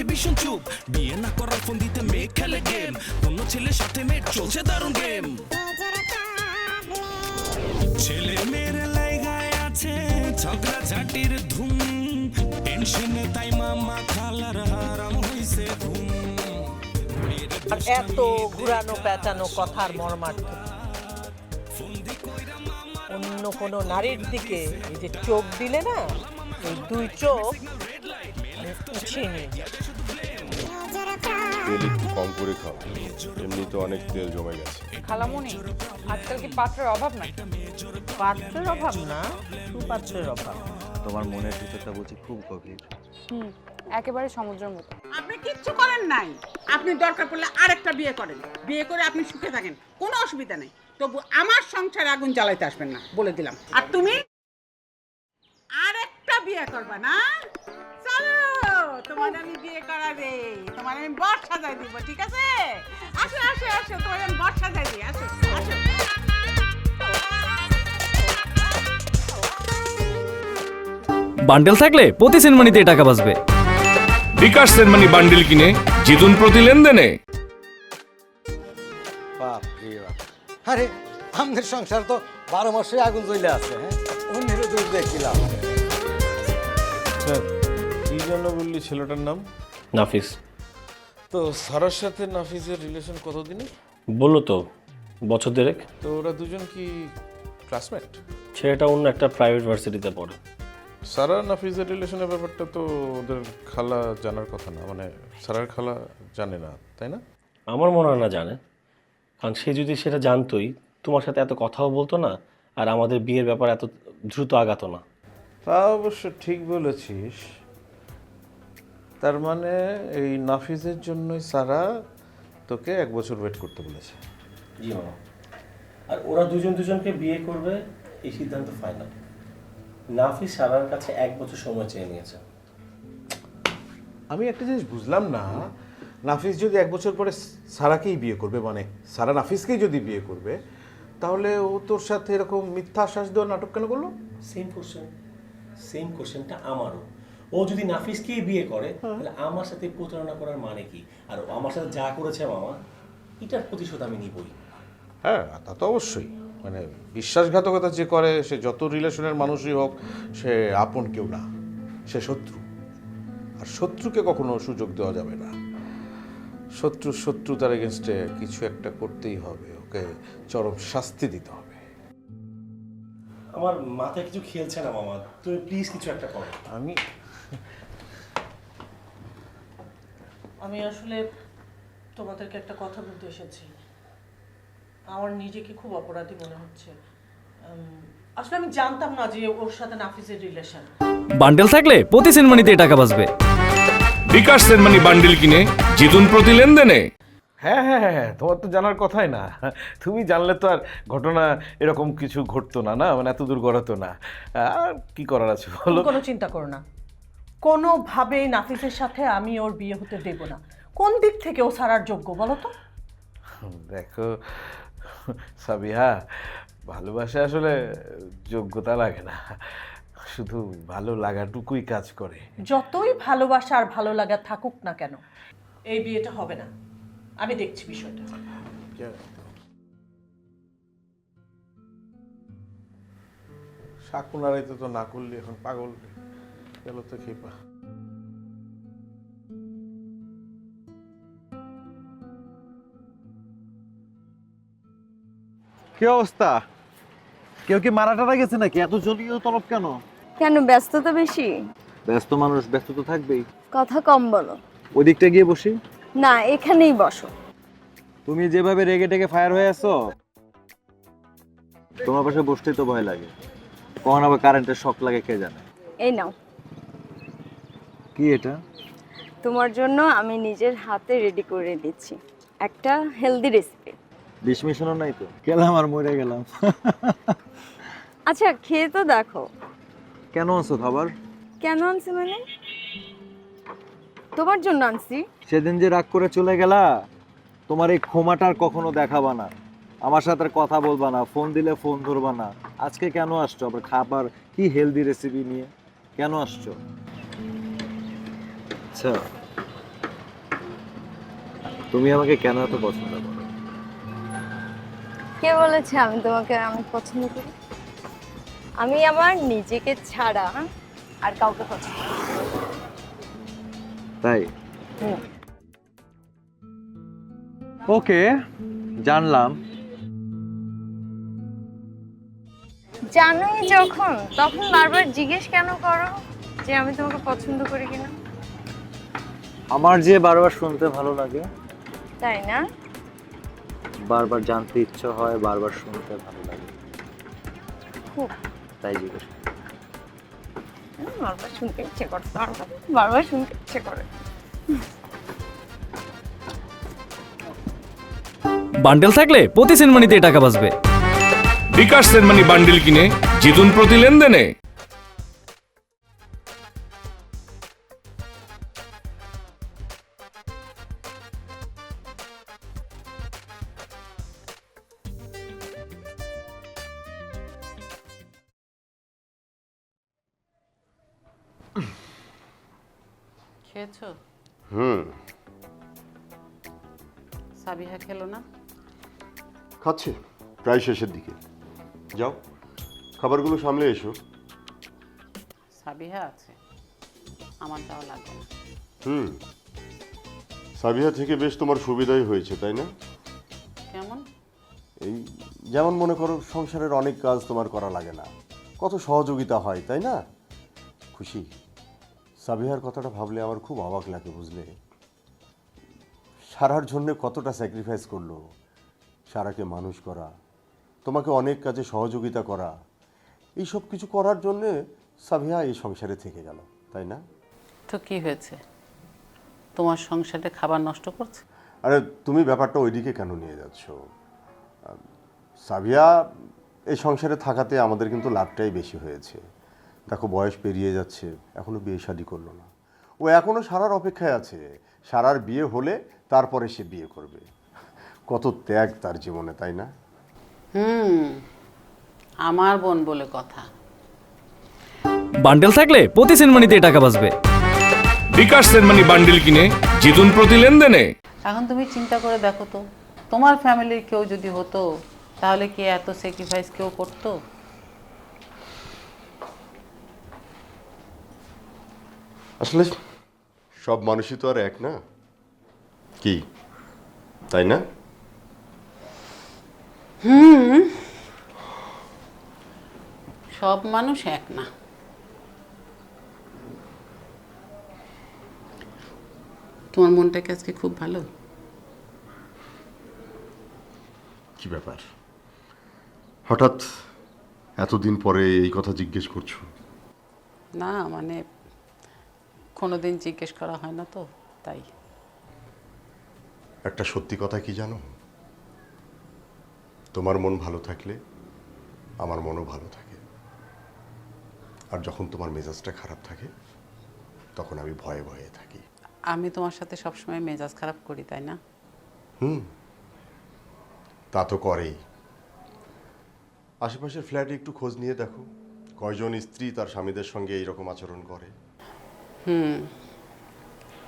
বাবা ভীষণ চুপ বিয়ে না করার ফোন দিতে মেয়ে খেলে গেম অন্য ছেলের সাথে মেয়ের চলছে দারুণ গেম ছেলে মেয়ের লাইগায় আছে ঝগড়া ঝাটির ধুম টেনশনে তাই মামা খালার হারাম হইছে ঘুম আর এত ঘুরানো পেঁচানো কথার মর্মার্থ। অন্য কোনো নারীর দিকে এই যে চোখ দিলে না এই দুই চোখ তেল একটু কম করে খাও। এমনি তো অনেক তেল জমে গেছে। খালামুনি আজকাল কি পাত্রের অভাব নাই পাত্রের অভাব না সুপাত্রের অভাব। তোমার মনের ভিতরটা বুঝি খুব গভীর। হুম একেবারে সমুদ্রের মতো। আপনি কিচ্ছু করেন নাই। আপনি দরকার পড়লে আরেকটা বিয়ে করেন। বিয়ে করে আপনি সুখে থাকেন। কোনো অসুবিধা নেই। তবু আমার সংসারে আগুন জ্বালাইতে আসবেন না বলে দিলাম। আর তুমি আরেকটা বিয়ে করবা না? করাবে তোমার আমি বর সাজাই দিব ঠিক আছে? আসো আসো আসো তোমার আমি বর সাজাই দিই আসো আসো। বান্ডেল থাকলে প্রতি সেনমানিতে টাকা বাঁচবে। বিকাশ সেনমানি বান্ডিল কিনে জিতুন প্রতি লেনদেনে। বাপ রে বাপ। আরে আমাদের সংসার তো বারো মাসে আগুন জ্বলে আছে হ্যাঁ? অন্যেরও দূর দেখিলাম। স্যার কি জন্য বললি ছেলেটার নাম? নাফিস। তো সারার সাথে নাফিসের রিলেশন কতদিনের? বলল তো বছর দেড়েক। তো ওরা দুজন কি ক্লাসমেট ছেলেটা অন্য একটা প্রাইভেট ভার্সিটিতে পড়ে। সারা নাফিসের রিলেশনের ব্যাপারটা তো ওদের খালা জানার কথা না মানে সারার খালা জানে না তাই না? আমার মনে হয় না জানে কারণ সে যদি সেটা জানতোই তোমার সাথে এত কথাও বলতো না আর আমাদের বিয়ের ব্যাপার এত দ্রুত আগাতো না। তা অবশ্য ঠিক বলেছিস। তার মানে এই নাফিজের জন্যই সারা তোকে এক বছর ওয়েট করতে বলেছে। জি মামা আর ওরা দুজন দুজনকে বিয়ে করবে এই সিদ্ধান্ত ফাইনাল নাফিজ সারার কাছে এক বছর সময় চেয়ে নিয়েছে। আমি একটা জিনিস বুঝলাম না নাফিস যদি এক বছর পরে সারাকেই বিয়ে করবে মানে সারা নাফিসকেই যদি বিয়ে করবে তাহলে ও তোর সাথে এরকম মিথ্যা আশ্বাস দেওয়ার নাটক কেন করল? সেম কোশ্চেন সেম কোশ্চেনটা আমারও। ও যদি নাফিসকেই বিয়ে করে তাহলে আমার সাথে প্রতারণা করার মানে কি? আর ও আমার সাথে যা করেছে মামা এটার প্রতিশোধ আমি নিবই। হ্যাঁ তা তো অবশ্যই। মানে বিশ্বাসঘাতকতা যে করে সে যত রিলেশনের মানুষই হোক সে আপন কেউ না। সে শত্রু। আর শত্রুকে কখনো সুযোগ দেওয়া যাবে না। শত্রু শত্রু তার এগেনস্টে কিছু একটা করতেই হবে। ওকে চরম শাস্তি দিতে হবে। আমার মাথায় কিছু খেলছে না মামা। তুমি প্লিজ কিছু একটা করো। আমি আমি আসলে তোমাদেরকে একটা কথা বলতে এসেছি। আমার নিজেকে খুব অপরাধী মনে হচ্ছে। আসলে আমি জানতাম না যে ওর সাথে নাফিসের রিলেশন। বান্ডেল থাকলে প্রতি সেনমানিতে টাকা বাঁচবে। বিকাশ সেনমানি বান্ডিল কিনে জিতুন প্রতি লেনদেনে। হ্যাঁ হ্যাঁ হ্যাঁ হ্যাঁ তোমার তো জানার কথাই না। তুমি জানলে তো আর ঘটনা এরকম কিছু ঘটতো না না? মানে এত দূর গড়াতো না। আর কি করার আছে বলো? কোনো চিন্তা করো না। কোনোভাবেই নাফিসের সাথে আমি ওর বিয়ে হতে দেব না। কোন দিক থেকে ও ছাড়ার যোগ্য বলো তো? দেখো সাবিহা ভালোবাসা আসলে যোগ্যতা লাগে না। শুধু ভালো লাগাটুকুই কাজ করে। যতই ভালোবাসা আর ভালো লাগা থাকুক না কেন এই বিয়েটা হবে না। আমি দেখছি বিষয়টা। শাকুন আড়াইতে তো না করলে এখন পাগল। গেল তো খেপা। কি অবস্থা? কেউ কি মারা টারা গেছে নাকি? এত জলীয় তলব কেন? কেন ব্যস্ততা বেশি? ব্যস্ত মানুষ ব্যস্ত তো থাকবেই। কথা কম বলো। ওই দিকটা গিয়ে বসি? না এখানেই বসো। তুমি যেভাবে রেগে টেগে ফায়ার হয়ে আছো তোমার পাশে বসতেই তো ভয় লাগে। কখন আবার কারেন্টের শক লাগে কে জানে? এই নাও। কি এটা? তোমার জন্য আমি নিজের হাতে রেডি করে দিচ্ছি। একটা হেলদি রেসিপি বিষ মিশানো নাই তো? গেলাম আর মরে গেলাম। আচ্ছা খেয়ে তো দেখো। কেন আনছো খাবার? কেন আনছি মানে? তোমার জন্য আনছি। সেদিন যে রাগ করে চলে গেলা তোমার এই ক্ষমাটা আর কখনো দেখাবা না। আমার সাথে কথা বলবা না ফোন দিলে ফোন ধরবা না। আজকে কেন আসছো? আবার খাবার কি হেলদি রেসিপি নিয়ে? কেন আসছো? আচ্ছা। তুমি আমাকে কেন এত পছন্দ করো? কে বলেছে আমি তোমাকে আমি পছন্দ করি? আমি আমার নিজেকে ছাড়া আর কাউকে পছন্দ করি তাই? হুম। ওকে জানলাম। জানোই যখন তখন বারবার জিজ্ঞেস কেন করো যে আমি তোমাকে পছন্দ করি কিনা? আমার যে বারবার শুনতে ভালো লাগে তাই না? বারবার জানতে ইচ্ছে হয় বারবার শুনতে ভালো লাগে। খুব। তাই জিজ্ঞেস বারবার শুনতে ইচ্ছে করে বারবার বারবার শুনতে ইচ্ছে করে। বান্ডেল থাকলে প্রতি সেনমানিতে টাকা বাঁচবে। বিকাশ সেনমানি বান্ডিল কিনে জিতুন প্রতি লেনদেনে। প্রায় শেষের দিকে। যাও খাবারগুলো সামলে এসো। সাবিহা আছে। আমার লাগবে না। হুম। সাবিহা থেকে বেশ তোমার সুবিধাই হয়েছে তাই না? কেমন? এই যেমন মনে করো সংসারের অনেক কাজ তোমার করা লাগে না। কত সহযোগিতা হয় তাই না? খুশি। সাবিহার কথাটা ভাবলে আমার খুব অবাক লাগে বুঝলে? সারার জন্য কতটা স্যাক্রিফাইস করল। সারাকে মানুষ করা তোমাকে অনেক কাজে সহযোগিতা করা। এই সব কিছু করার জন্যে সাবিহা এই সংসারে থেকে গেল তাই না? তো কি হয়েছে? তোমার সংসারে খাবার নষ্ট করছে? আরে তুমি ব্যাপারটা ওইদিকে কেন নিয়ে যাচ্ছ? সাবিয়া এই সংসারে থাকাতে আমাদের কিন্তু লাভটাই বেশি হয়েছে। দেখো বয়স পেরিয়ে যাচ্ছে এখনও বিয়ে শাদি করল না। ও এখনও সারার অপেক্ষায় আছে। সারার বিয়ে হলে তারপরে সে বিয়ে করবে। কত ত্যাগ তার জীবনে তাই না? হুম আমার বোন বলে কথা। বান্ডেল থাকলে প্রতি সেনমানিতে টাকা বাঁচবে। বিকাশ সেনমানি বান্ডিল কিনে জিতুন প্রতি লেনদেনে। এখন তুমি চিন্তা করে দেখো তো তোমার ফ্যামিলির কেউ যদি হতো তাহলে কি এত স্যাক্রিফাইস কেউ করতো? আসলে সব মানুষই তো আর এক না? কি? তাই না? সব মানুষ এক না। তোমার মনটা কি আজকে খুব ভালো? কি ব্যাপার? হঠাৎ এতদিন পরে এই কথা জিজ্ঞেস করছ? না মানে কোনোদিন জিজ্ঞেস করা হয় না তো তাই। একটা সত্যি কথা কি জানো? তোমার মন ভালো থাকলে আমার মনও ভালো থাকে। আর যখন তোমার মেজাজটা খারাপ থাকে তখন আমি ভয়ে ভয়ে থাকি। আমি তোমার সাথে সবসময় মেজাজ খারাপ করি তাই না? হুম। তা তো করেই। আশেপাশের ফ্ল্যাটে একটু খোঁজ নিয়ে দেখো। কয়জন স্ত্রী তার স্বামীদের সঙ্গে এইরকম আচরণ করে? হুম।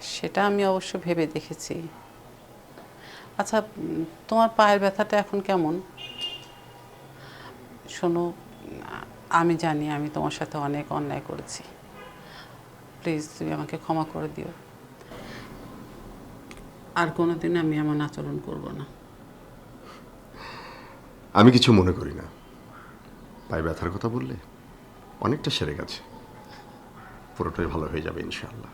সেটা আমি অবশ্য ভেবে দেখেছি। আচ্ছা তোমার পায়ের ব্যথাটা এখন কেমন? শোনো, আমি জানি আমি তোমার সাথে অনেক অন্যায় করেছি। প্লিজ, তুমি আমাকে ক্ষমা করে দিও। আর কোনোদিন আমি এমন আচরণ করব না। আমি কিছু মনে করি না। পায়ে ব্যথার কথা বললে অনেকটা সেরে গেছে। পুরোটাই ভালো হয়ে যাবে, ইনশাআল্লাহ।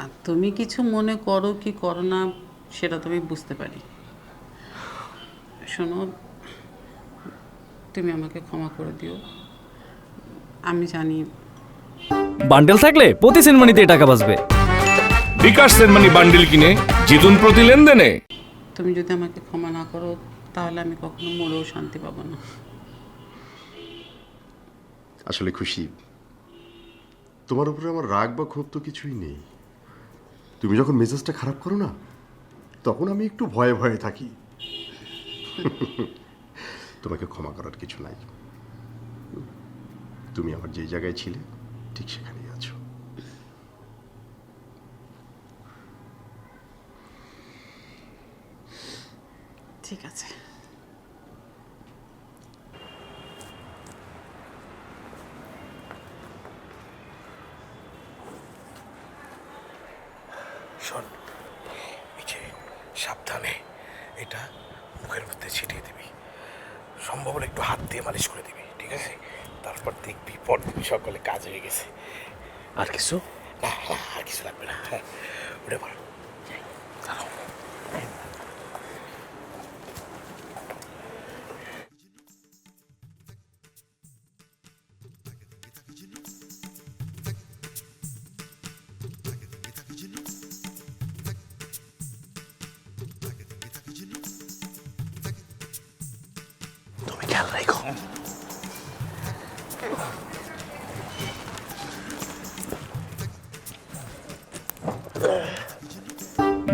আর তুমি কিছু মনে করো কি করো না সেটা তুমি বুঝতে পারি। শোনো তুমি আমাকে ক্ষমা করে দিও। আমি জানি। বান্ডেল থাকলে প্রতি সেনমানিতে টাকা বাঁচবে। বিকাশ সেনমানি বান্ডিল কিনে জিতুন প্রতি লেনদেনে। তুমি যদি আমাকে ক্ষমা না করো তাহলে আমি কখনো মরেও শান্তি পাবো না। আসলে খুশি। তোমার উপরে আমার রাগ বা ক্ষোভ তো কিছুই নেই। তুমি যখন মেজাজটা খারাপ করো না, তখন আমি একটু ভয়ে ভয়ে থাকি। তোমাকে ক্ষমা করার কিছু নাই। তুমি আমার যে জায়গায় ছিলে, ঠিক সেখানেই আছো। ঠিক আছে শোন এই যে সাবধানে এটা মুখের মধ্যে ছিটিয়ে দিবি সম্ভব হলে একটু হাত দিয়ে মালিশ করে দিবি ঠিক আছে তারপর দেখবি পরদিন সকালে কাজ হয়ে গেছে। আর কিছু? না না আর কিছু লাগবে না। হ্যাঁ উঠে পড়। তুমি খেয়াল রাখো।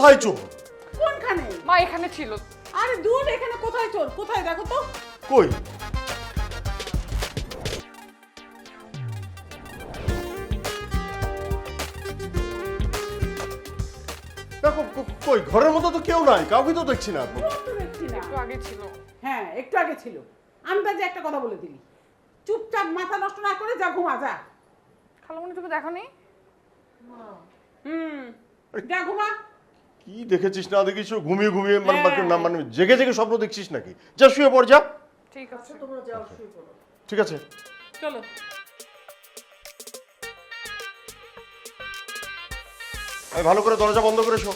কোথায় চোর? কোনখানে? মা এখানে ছিল। আরে দূর এখানে কোথায় চোর? কোথায়? দেখো তো। কই? দেখো কই? ঘরের মধ্যে তো কেউ নাই কাউকে তো দেখছি না। তো একটু আগে ছিল। হ্যাঁ একটু আগে ছিল। আন্দাজে একটা কথা বলে দিলি। চুপচাপ মাথা নষ্ট না করে যা ঘুমা যা। খালামণি তুমি দেখোনি? হুম। যা ঘুমা। কি দেখেছিস না দেখিস? ঘুমিয়ে ঘুমিয়ে মানে বাকি না মানে জেগে জেগে স্বপ্ন দেখছিস নাকি? যা শুয়ে পড় যা। ঠিক আছে। তোমরা যাও শুয়ে পড়ো। ঠিক আছে। চলো। ভালো করে দরজা বন্ধ করে শো।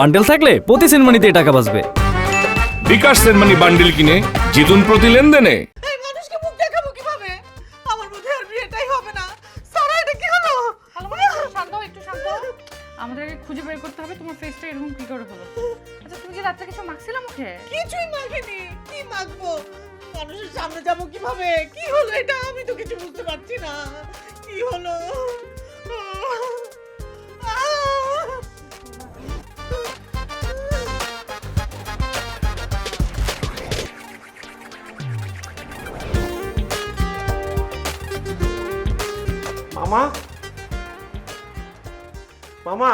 বান্ডেল থাকলে প্রতি সেনমানিতে টাকা বাঁচবে। বিকাশ সেনমানি বান্ডেল কিনে জিতুন প্রতি লেনদেনে। এই মানুষকে মুখ দেখাবো কীভাবে? আমার বোধহয় আর বিয়েটাই হবে না। সারা এটা কি হলো? একটু শান্ত হও, একটু শান্ত হও। আমাদেরকে খুঁজে বের করতে হবে তোমার ফেসটা এরকম কি করে হলো? আচ্ছা তুমি কি রাত্রে কিছু মাখছিলে মুখে? কিছুই মাখিনি। কি মাখবো? মানুষের সামনে যাব কীভাবে? কি হলো এটা? আমি তো কিছু বুঝতে পারছি না। কি হলো? আহ! মামা? মামা?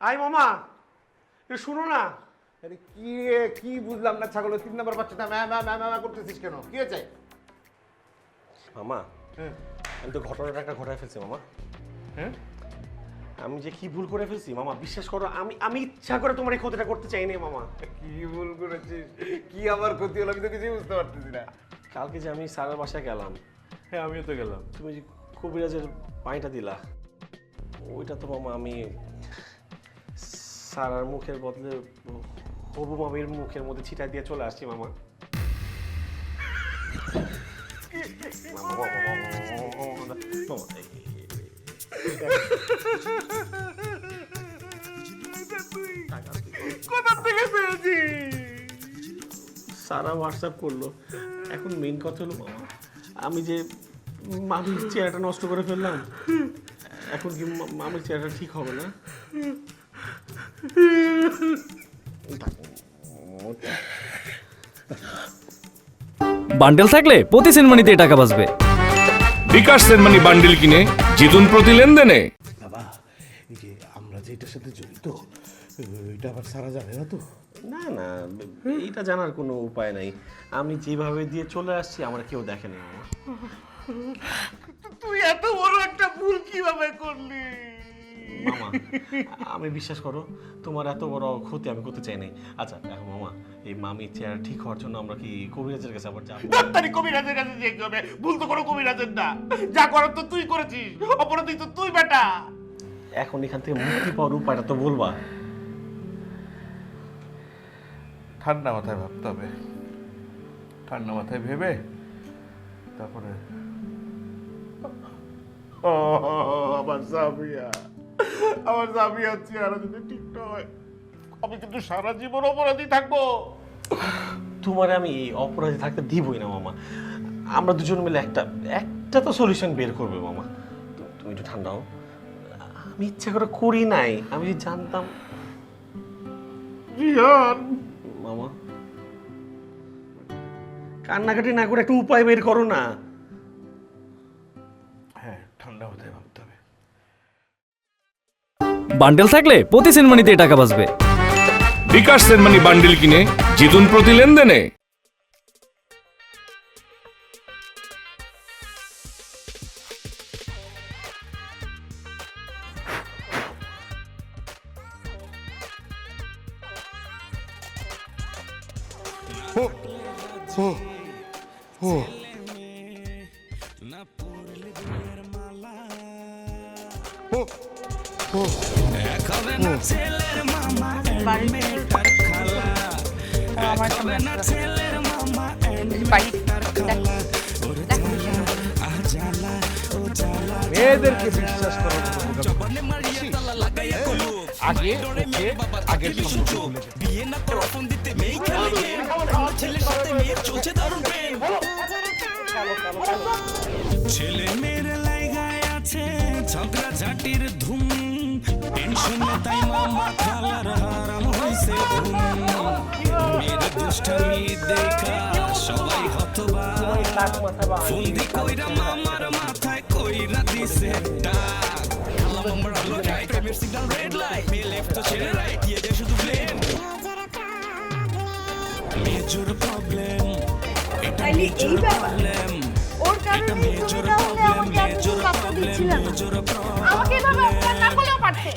আই মামা এ শুনো না। আরে কি রে, কি বুঝলাম না ছাগলের তিন নম্বর বাচ্চাটা ম্যা ম্যা ম্যা ম্যা করতেছিস কেন? কি হয়েছে? মামা আমি তো ঘটনাটা একটা ঘটায় ফেলছি মামা। হ্যাঁ? আমি যে কি ভুল করে ফেলছি মামা বিশ্বাস করো আমি আমি ইচ্ছা করে তোমার এই ক্ষতিটা করতে চাইনি মামা। কি ভুল করেছিস? কি আমার ক্ষতি হলো আমি তো কিছুই বুঝতে পারতেছি না। কালকে যে আমি স্যারের বাসায় গেলাম হ্যাঁ আমিও তো গেলাম। তুমি যে কবিরাজের পানিটা দিলা ওইটা তো মামা আমি সারার মুখের বদলে হবু মামির মুখের মধ্যে ছিটা দিয়ে চলে আসছি মামা। কোথা থেকে পেয়েছি? সারা হোয়াটসঅ্যাপ করল। এখন মেন কথা হলো মামা আমি যে মামির চেহারাটা নষ্ট করে ফেললাম। এখন কি মামির চেহারাটা ঠিক হবে না? বান্ডেল থাকলে প্রতি সেনমানিতে টাকা বাঁচবে। বিকাশ সেনমানি বান্ডিল কিনে জিতুন প্রতি লেনদেনে। বাবা এই যে আমরা যে এটার সাথে জড়িত এটা আবার সারা জানে না তো? না না এইটা জানার কোনো উপায় নাই। আমি যেভাবে দিয়ে চলে আসছি আমার কেউ দেখেনি মামা তুই এত বড় একটা ভুল কীভাবে করলি? মামা আমি বিশ্বাস করো তোমার এত বড় ক্ষতি আমি করতে চাই নাই আচ্ছা দেখো মামা এই মামির চেয়ার ঠিক হওয়ার জন্য আমরা কি কবিরাজের কাছে আবার যাব? ডাক্তারি কবিরাজের কাছে যেতে হবে। ভুল তো কোনো কবিরাজের না। যা করার তো তুই করেছিস অপরাধী তো তুই বেটা। এখন এখান থেকে মুক্তি পাওয়ার উপায়টা তো বলবা। ঠান্ডা মাথায় ভাবতে হবে। ঠান্ডা মাথায় ভেবে তারপরে আমার সাবিয়া আমার সাবিয়ার চেহারা যদি ঠিক না হয় আমি কিন্তু সারা জীবন অপরাধী থাকব। তোমার আমি অপরাধী থাকতে দিবই না মামা। আমরা দুজন মিলে একটা একটা তো সলিউশন বের করবে মামা। তুমি একটু ঠান্ডা হও। আমি ইচ্ছা করে করি নাই আমি জানতাম। জিয়ান মামা। কান্নাকাটি না করে একটা উপায় বের করো না। ঠান্ডা মাথায় ভাবতে হবে বান্ডেল থাকলে প্রতি সেনমানিতে টাকা বাঁচবে। বিকাশ সেনমানি বান্ডিল কিনে জিতুন প্রতি লেনদেনে। এক হবে না ছেলের মামা and মেয়েটার খালা এক হবে না ছেলের মামা and মেয়েটার খালা ওরে জ্বালা আহ জ্বালা ও। জ্বালা মেয়েদেরকে বিশ্বাস করার আগে মেয়ে খেলে আমার ছেলে মেয়ের লাইগায় আছে ঝগড়া ঝাটির ধুম। টেনশনে তাই মামা খালার হারাম হইছে ঘুম। মেয়ের দুষ্টামি দেখা সবাই হতবা ফোন কইরা মামার মাথায় কইরা দিছে ডাক। আল্লাহ মামার আলো খাই প্রেমের সিগন্যাল রেড লাইট মেয়ে লেফট তো ছেড়ে রাইট দিয়ে দে শুধু ব্লেম মেজর প্রবলেম এটা মেজর প্রবলেম এটা মেজর প্রবলেম ছিল আমাকে এভাবে অপমান না করলেও পারছে